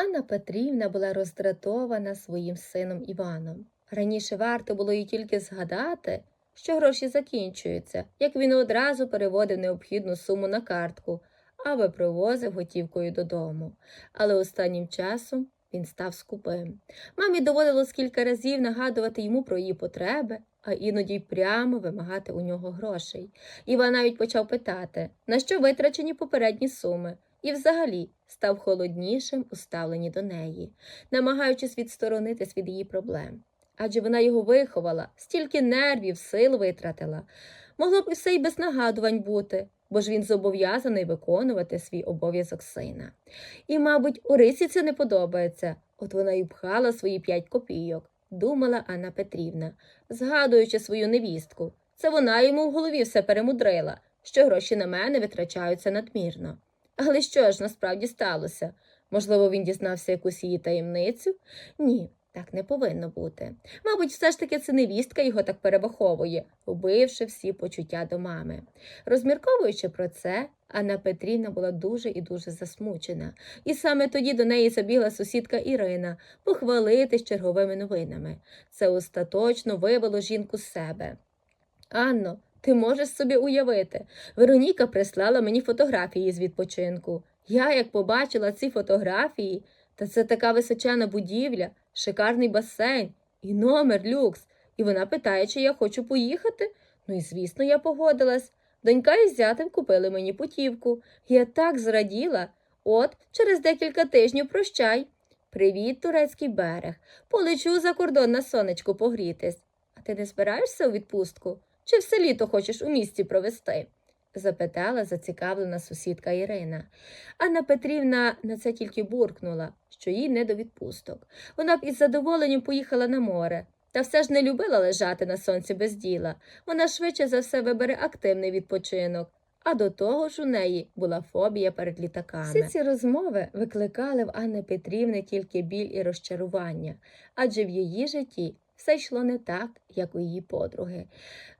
Анна Петрівна була роздратована своїм сином Іваном. Раніше варто було їй тільки згадати, що гроші закінчуються, як він одразу переводив необхідну суму на картку або привозив готівкою додому. Але останнім часом він став скупим. Мамі доводилось кілька разів нагадувати йому про її потреби, а іноді й прямо вимагати у нього грошей. Іван навіть почав питати, на що витрачені попередні суми, і взагалі став холоднішим у ставленні до неї, намагаючись відсторонитись від її проблем. Адже вона його виховала, стільки нервів, сил витратила. Могло б і все й без нагадувань бути, бо ж він зобов'язаний виконувати свій обов'язок сина. І, мабуть, Орисі це не подобається, от вона й пхала свої п'ять копійок, думала Анна Петрівна, згадуючи свою невістку. Це вона йому в голові все перемудрила, що гроші на мене витрачаються надмірно. Але що ж насправді сталося? Можливо, він дізнався якусь її таємницю? Ні, так не повинно бути. Мабуть, все ж таки це невістка його так перебаховує, вбивши всі почуття до мами. Розмірковуючи про це, Анна Петрівна була дуже і дуже засмучена. І саме тоді до неї забігла сусідка Ірина похвалитись черговими новинами. Це остаточно вивело жінку з себе. Анно, ти можеш собі уявити. Вероніка прислала мені фотографії з відпочинку. Я, як побачила ці фотографії, та це така височена будівля, шикарний басейн і номер люкс. І вона питає, чи я хочу поїхати. Ну і звісно, я погодилась. Донька із зятем купили мені путівку. Я так зраділа. От, через декілька тижнів прощай. Привіт, турецький берег. Полечу за кордон на сонечку погрітись. А ти не збираєшся у відпустку? Чи все літо хочеш у місті провести? запитала зацікавлена сусідка Ірина. Анна Петрівна на це тільки буркнула, що їй не до відпусток. Вона б із задоволенням поїхала на море, та все ж не любила лежати на сонці без діла. Вона швидше за все вибере активний відпочинок. А до того ж у неї була фобія перед літаками. Всі ці розмови викликали в Анни Петрівни тільки біль і розчарування, адже в її житті все йшло не так, як у її подруги.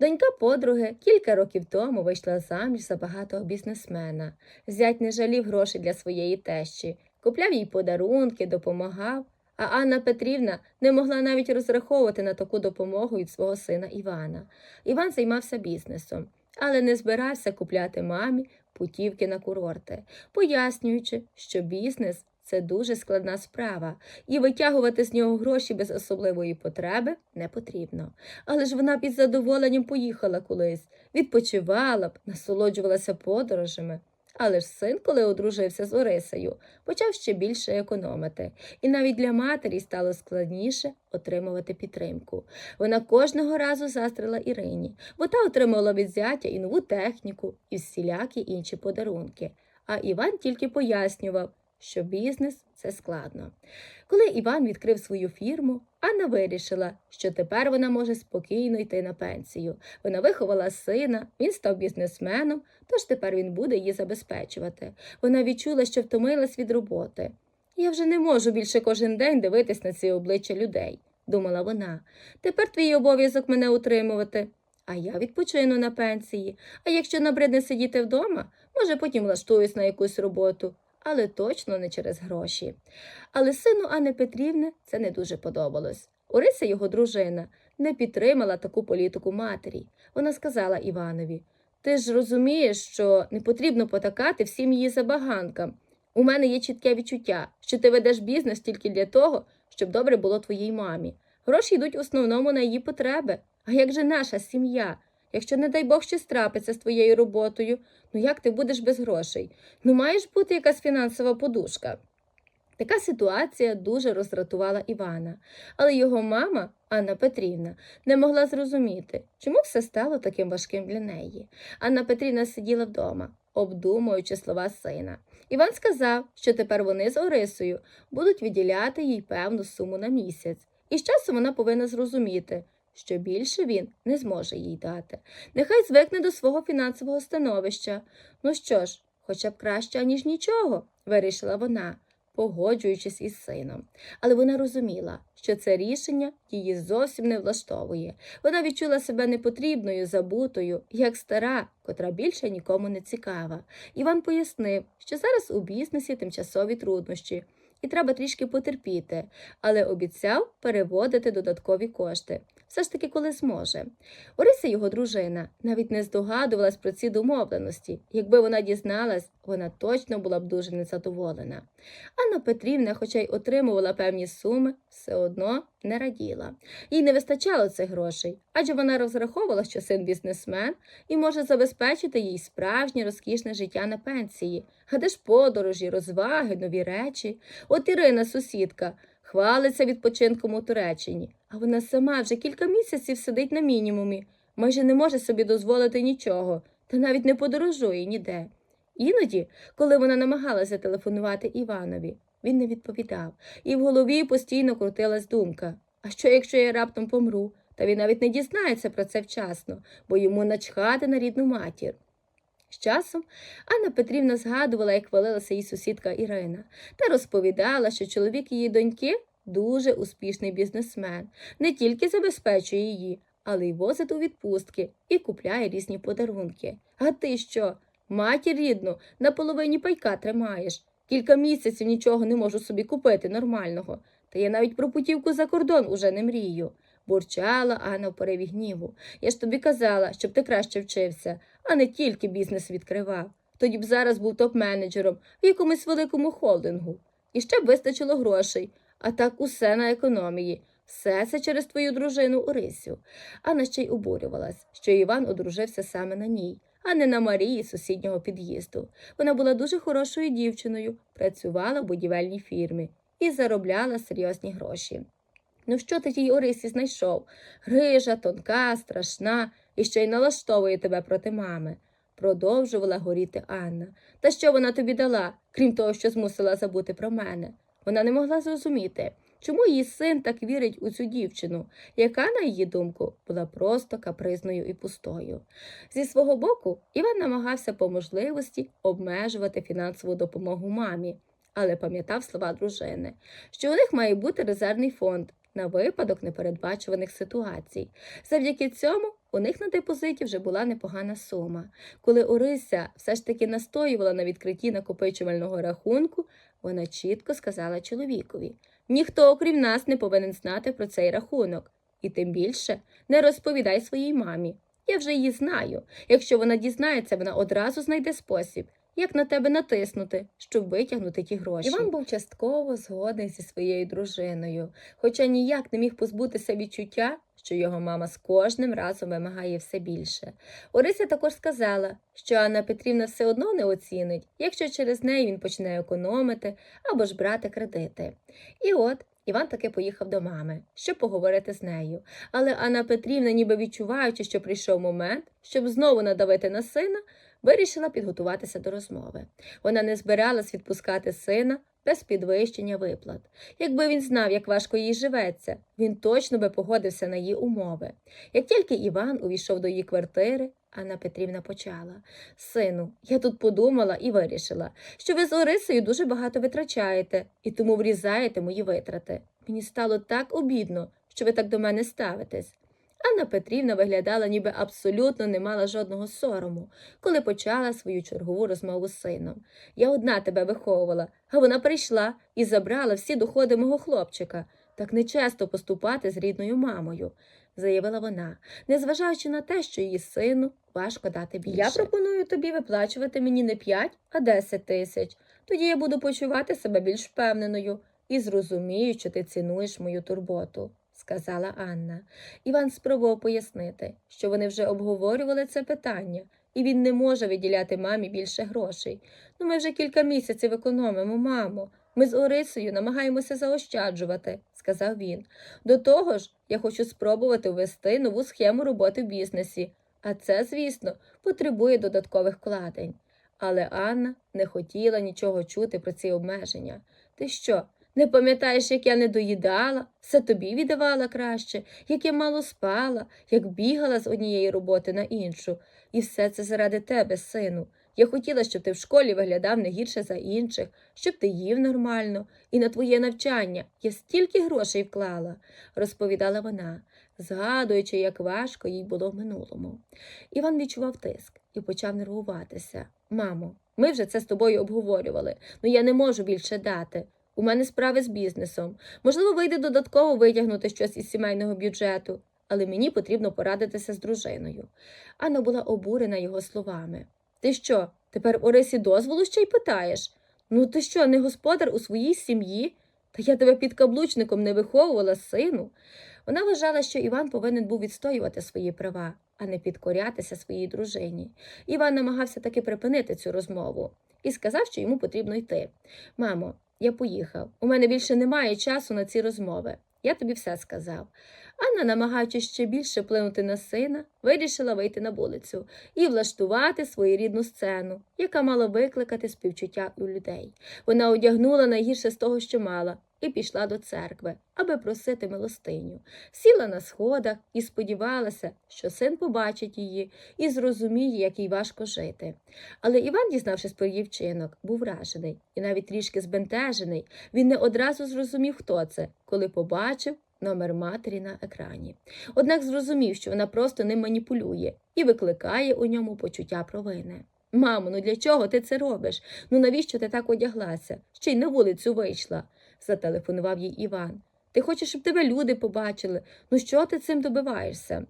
Донька подруги кілька років тому вийшла заміж за багатого бізнесмена. Зять не жалів грошей для своєї тещі, купляв їй подарунки, допомагав. А Анна Петрівна не могла навіть розраховувати на таку допомогу від свого сина Івана. Іван займався бізнесом, але не збирався купляти мамі путівки на курорти, пояснюючи, що бізнес це дуже складна справа, і витягувати з нього гроші без особливої потреби не потрібно. Але ж вона із задоволенням поїхала колись, відпочивала б, насолоджувалася подорожами. Але ж син, коли одружився з Орисею, почав ще більше економити, і навіть для матері стало складніше отримувати підтримку. Вона кожного разу застрила Ірині, бо та отримала від і нову техніку, і всілякі інші подарунки. А Іван тільки пояснював, що бізнес це складно. Коли Іван відкрив свою фірму, Анна вирішила, що тепер вона може спокійно йти на пенсію. Вона виховала сина, він став бізнесменом, тож тепер він буде її забезпечувати. Вона відчула, що втомилась від роботи. Я вже не можу більше кожен день дивитись на ці обличчя людей, думала вона. Тепер твій обов'язок мене утримувати. А я відпочину на пенсії. А якщо набридне сидіти вдома, може потім влаштуюсь на якусь роботу але точно не через гроші. Але сину Анни Петрівни це не дуже подобалось. Орися, його дружина, не підтримала таку політику матері. Вона сказала Іванові Ти ж розумієш, що не потрібно потакати всім її забаганкам. У мене є чітке відчуття, що ти ведеш бізнес тільки для того, щоб добре було твоїй мамі. Гроші йдуть в основному на її потреби. А як же наша сім'я? Якщо, не дай Бог, щось трапиться з твоєю роботою, ну як ти будеш без грошей? Ну маєш бути якась фінансова подушка. Така ситуація дуже роздратувала Івана, але його мама, Анна Петрівна, не могла зрозуміти, чому все стало таким важким для неї. Анна Петрівна сиділа вдома, обдумуючи слова сина. Іван сказав, що тепер вони з Орисою будуть виділяти їй певну суму на місяць, і з часом вона повинна зрозуміти, що більше він не зможе їй дати. Нехай звикне до свого фінансового становища. Ну що ж, хоча б краще, аніж нічого, вирішила вона, погоджуючись із сином. Але вона розуміла, що це рішення її зовсім не влаштовує. Вона відчула себе непотрібною, забутою, як стара, котра більше нікому не цікава. Іван пояснив, що зараз у бізнесі тимчасові труднощі. і треба трішки потерпіти, але обіцяв переводити додаткові кошти. Все ж таки, коли зможе. Орися, його дружина, навіть не здогадувалась про ці домовленості. Якби вона дізналась, вона точно була б дуже незадоволена. Анна Петрівна, хоча й отримувала певні суми, все одно не раділа. Їй не вистачало цих грошей, адже вона розраховувала, що син бізнесмен і може забезпечити їй справжнє розкішне життя на пенсії. А де ж подорожі, розваги, нові речі. От Ірина, сусідка, хвалиться відпочинком у Туреччині, а вона сама вже кілька місяців сидить на мінімумі, майже не може собі дозволити нічого, та навіть не подорожує ніде. Іноді, коли вона намагалася телефонувати Іванові, він не відповідав, і в голові постійно крутилась думка: а що, якщо я раптом помру? Та він навіть не дізнається про це вчасно, бо йому начхати на рідну матір. З часом Анна Петрівна згадувала, як хвалилася її сусідка Ірина, та розповідала, що чоловік її доньки дуже успішний бізнесмен, не тільки забезпечує її, але й возить у відпустки і купляє різні подарунки. А ти що? Матір рідну на половині пайка тримаєш. Кілька місяців нічого не можу собі купити нормального. Та я навіть про путівку за кордон уже не мрію. Бурчала Анна в пориві гніву. Я ж тобі казала, щоб ти краще вчився, а не тільки бізнес відкривав. Тоді б зараз був топ-менеджером в якомусь великому холдингу. І ще б вистачило грошей, а так усе на економії. Все це через твою дружину Орисю. Анна ще й обурювалась, що Іван одружився саме на ній, а не на Марії сусіднього під'їзду. Вона була дуже хорошою дівчиною, працювала в будівельній фірмі і заробляла серйозні гроші. Ну що ти тій Орисі знайшов? Грижа, тонка, страшна і ще й налаштовує тебе проти мами. Продовжувала горіти Анна. Та що вона тобі дала, крім того, що змусила забути про мене? Вона не могла зрозуміти, чому її син так вірить у цю дівчину, яка, на її думку, була просто капризною і пустою. Зі свого боку, Іван намагався по можливості обмежувати фінансову допомогу мамі, але пам'ятав слова дружини, що у них має бути резервний фонд на випадок непередбачуваних ситуацій. Завдяки цьому у них на депозиті вже була непогана сума. Коли Орися все ж таки настоювала на відкритті накопичувального рахунку, вона чітко сказала чоловікові: ніхто, окрім нас, не повинен знати про цей рахунок. І тим більше не розповідай своїй мамі. Я вже її знаю. Якщо вона дізнається, вона одразу знайде спосіб, як на тебе натиснути, щоб витягнути ті гроші. Іван був частково згоден зі своєю дружиною, хоча ніяк не міг позбутися відчуття, що його мама з кожним разом вимагає все більше. Орися також сказала, що Анна Петрівна все одно не оцінить, якщо через неї він почне економити або ж брати кредити. І от Іван таки поїхав до мами, щоб поговорити з нею. Але Анна Петрівна, ніби відчуваючи, що прийшов момент, щоб знову надавити на сина, вирішила підготуватися до розмови. Вона не збиралась відпускати сина без підвищення виплат. Якби він знав, як важко їй живеться, він точно би погодився на її умови. Як тільки Іван увійшов до її квартири, Анна Петрівна почала Сину, я тут подумала і вирішила, що ви з Орисою дуже багато витрачаєте і тому врізаєте мої витрати. Мені стало так обідно, що ви так до мене ставитесь. Анна Петрівна виглядала, ніби абсолютно не мала жодного сорому, коли почала свою чергову розмову з сином. Я одна тебе виховувала, а вона прийшла і забрала всі доходи мого хлопчика. Так нечесто поступати з рідною мамою, заявила вона, незважаючи на те, що її сину важко дати більше. Я пропоную тобі виплачувати мені не 5, а 10 тисяч. Тоді я буду почувати себе більш впевненою і зрозумію, що ти цінуєш мою турботу, сказала Анна. Іван спробував пояснити, що вони вже обговорювали це питання, і він не може виділяти мамі більше грошей. Ну, ми вже кілька місяців економимо, мамо. Ми з Орисою намагаємося заощаджувати, сказав він. До того ж, я хочу спробувати ввести нову схему роботи в бізнесі, а це, звісно, потребує додаткових вкладень. Але Анна не хотіла нічого чути про ці обмеження. Ти що, не пам'ятаєш, як я не доїдала, все тобі віддавала краще, як я мало спала, як бігала з однієї роботи на іншу. І все це заради тебе, сину. Я хотіла, щоб ти в школі виглядав не гірше за інших, щоб ти їв нормально, і на твоє навчання я стільки грошей вклала, розповідала вона, згадуючи, як важко їй було в минулому. Іван відчував тиск і почав нервуватися. Мамо, ми вже це з тобою обговорювали, ну я не можу більше дати. У мене справи з бізнесом. Можливо, вийде додатково витягнути щось із сімейного бюджету, але мені потрібно порадитися з дружиною. Анна була обурена його словами. Ти що, тепер Орисі дозволу ще й питаєш? Ну ти що, не господар у своїй сім'ї? Та я тебе під каблучником не виховувала, сину. Вона вважала, що Іван повинен був відстоювати свої права, а не підкорятися своїй дружині. Іван намагався таки припинити цю розмову і сказав, що йому потрібно йти. Мамо, я поїхав. У мене більше немає часу на ці розмови. Я тобі все сказав. Анна, намагаючись ще більше вплинути на сина, вирішила вийти на вулицю і влаштувати своєрідну сцену, яка мала викликати співчуття у людей. Вона одягнула найгірше з того, що мала, і пішла до церкви, аби просити милостиню. Сіла на сходах і сподівалася, що син побачить її і зрозуміє, як їй важко жити. Але Іван, дізнавшись про її вчинок, був вражений і навіть трішки збентежений. Він не одразу зрозумів, хто це, коли побачив номер матері на екрані. Однак зрозумів, що вона просто ним маніпулює і викликає у ньому почуття провини. Мамо, ну для чого ти це робиш? Ну навіщо ти так одяглася? Ще й на вулицю вийшла, зателефонував їй Іван. Ти хочеш, щоб тебе люди побачили? Ну що ти цим добиваєшся?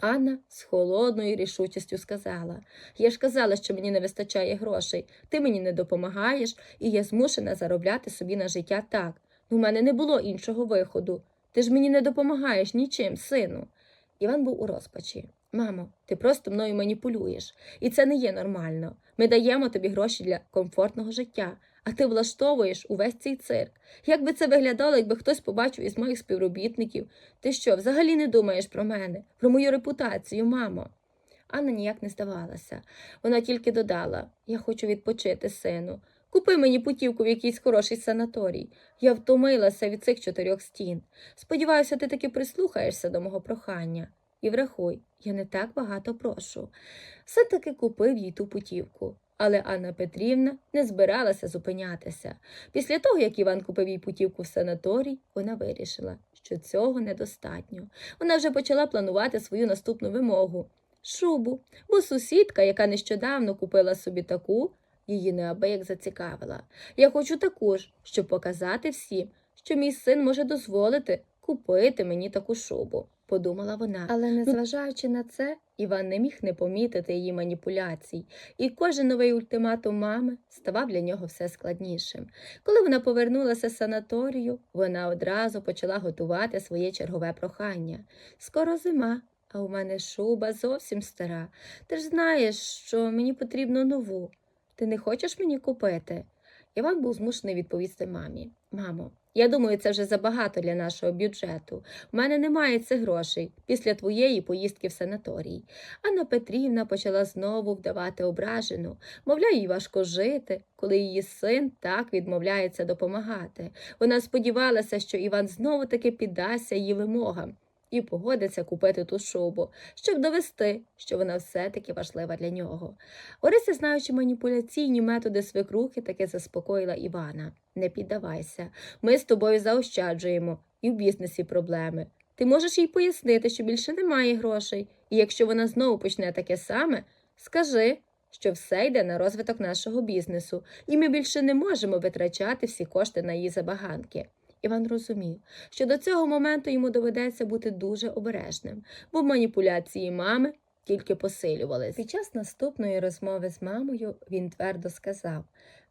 Анна з холодною рішучістю сказала Я ж казала, що мені не вистачає грошей, ти мені не допомагаєш, і я змушена заробляти собі на життя так. У мене не було іншого виходу. Ти ж мені не допомагаєш нічим, сину. Іван був у розпачі. Мамо, ти просто мною маніпулюєш, і це не є нормально. Ми даємо тобі гроші для комфортного життя, а ти влаштовуєш увесь цей цирк. Як би це виглядало, якби хтось побачив із моїх співробітників? Ти що, взагалі не думаєш про мене, про мою репутацію, мамо? Анна ніяк не здавалася. Вона тільки додала Я хочу відпочити, сину. Купи мені путівку в якийсь хороший санаторій. Я втомилася від цих чотирьох стін. Сподіваюся, ти таки прислухаєшся до мого прохання. І врахуй, я не так багато прошу. Все таки купив їй ту путівку. Але Анна Петрівна не збиралася зупинятися. Після того, як Іван купив їй путівку в санаторій, вона вирішила, що цього недостатньо. Вона вже почала планувати свою наступну вимогу шубу, бо сусідка, яка нещодавно купила собі таку, її неабияк зацікавила. Я хочу також, щоб показати всім, що мій син може дозволити купити мені таку шубу, подумала вона. Але незважаючи на це, Іван не міг не помітити її маніпуляцій, і кожен новий ультиматум мами ставав для нього все складнішим. Коли вона повернулася з санаторію, вона одразу почала готувати своє чергове прохання. Скоро зима, а у мене шуба зовсім стара. Ти ж знаєш, що мені потрібно нову. Ти не хочеш мені купити? Іван був змушений відповісти мамі. Мамо, я думаю, це вже забагато для нашого бюджету. У мене немає цих грошей після твоєї поїздки в санаторій. Анна Петрівна почала знову вдавати ображену. Мовляв, їй важко жити, коли її син так відмовляється допомагати. Вона сподівалася, що Іван знову таки піддасться її вимогам і погодиться купити ту шубу, щоб довести, що вона все-таки важлива для нього. Орися, знаючи маніпуляційні методи свекрухи, таки заспокоїла Івана. Не піддавайся, ми з тобою заощаджуємо, і в бізнесі проблеми. Ти можеш їй пояснити, що більше немає грошей, і якщо вона знову почне таке саме, скажи, що все йде на розвиток нашого бізнесу, і ми більше не можемо витрачати всі кошти на її забаганки. Іван розумів, що до цього моменту йому доведеться бути дуже обережним, бо маніпуляції мами тільки посилювались. Під час наступної розмови з мамою він твердо сказав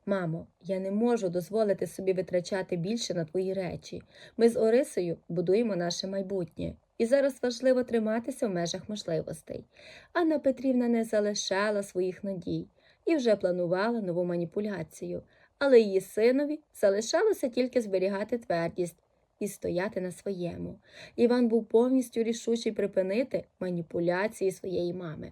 Мамо, я не можу дозволити собі витрачати більше на твої речі. Ми з Орисою будуємо наше майбутнє, і зараз важливо триматися в межах можливостей. Анна Петрівна не залишала своїх надій і вже планувала нову маніпуляцію але її синові залишалося тільки зберігати твердість і стояти на своєму. Іван був повністю рішучий припинити маніпуляції своєї мами.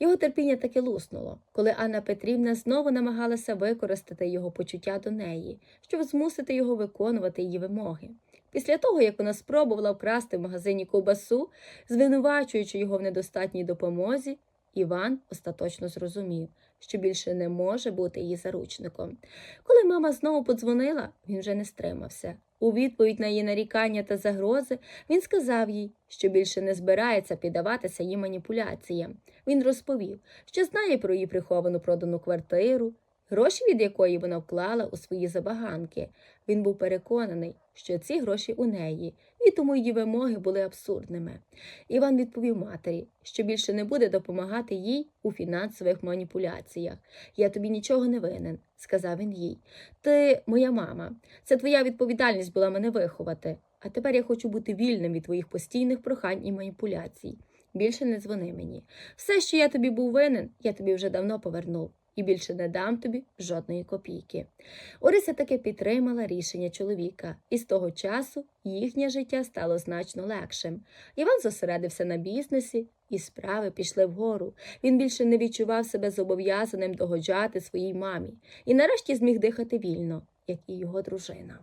Його терпіння таки луснуло, коли Анна Петрівна знову намагалася використати його почуття до неї, щоб змусити його виконувати її вимоги. Після того, як вона спробувала вкрасти в магазині ковбасу, звинувачуючи його в недостатній допомозі, Іван остаточно зрозумів, що більше не може бути її заручником. Коли мама знову подзвонила, він вже не стримався. У відповідь на її нарікання та загрози він сказав їй, що більше не збирається піддаватися її маніпуляціям. Він розповів, що знає про її приховану продану квартиру гроші від якої вона вклала у свої забаганки. Він був переконаний, що ці гроші у неї, і тому її вимоги були абсурдними. Іван відповів матері, що більше не буде допомагати їй у фінансових маніпуляціях. Я тобі нічого не винен, сказав він їй. Ти моя мама. Це твоя відповідальність була мене виховати. А тепер я хочу бути вільним від твоїх постійних прохань і маніпуляцій. Більше не дзвони мені. Все, що я тобі був винен, я тобі вже давно повернув. І більше не дам тобі жодної копійки. Орися таки підтримала рішення чоловіка, і з того часу їхнє життя стало значно легшим. Іван зосередився на бізнесі, і справи пішли вгору. Він більше не відчував себе зобов'язаним догоджати своїй мамі і нарешті зміг дихати вільно, як і його дружина.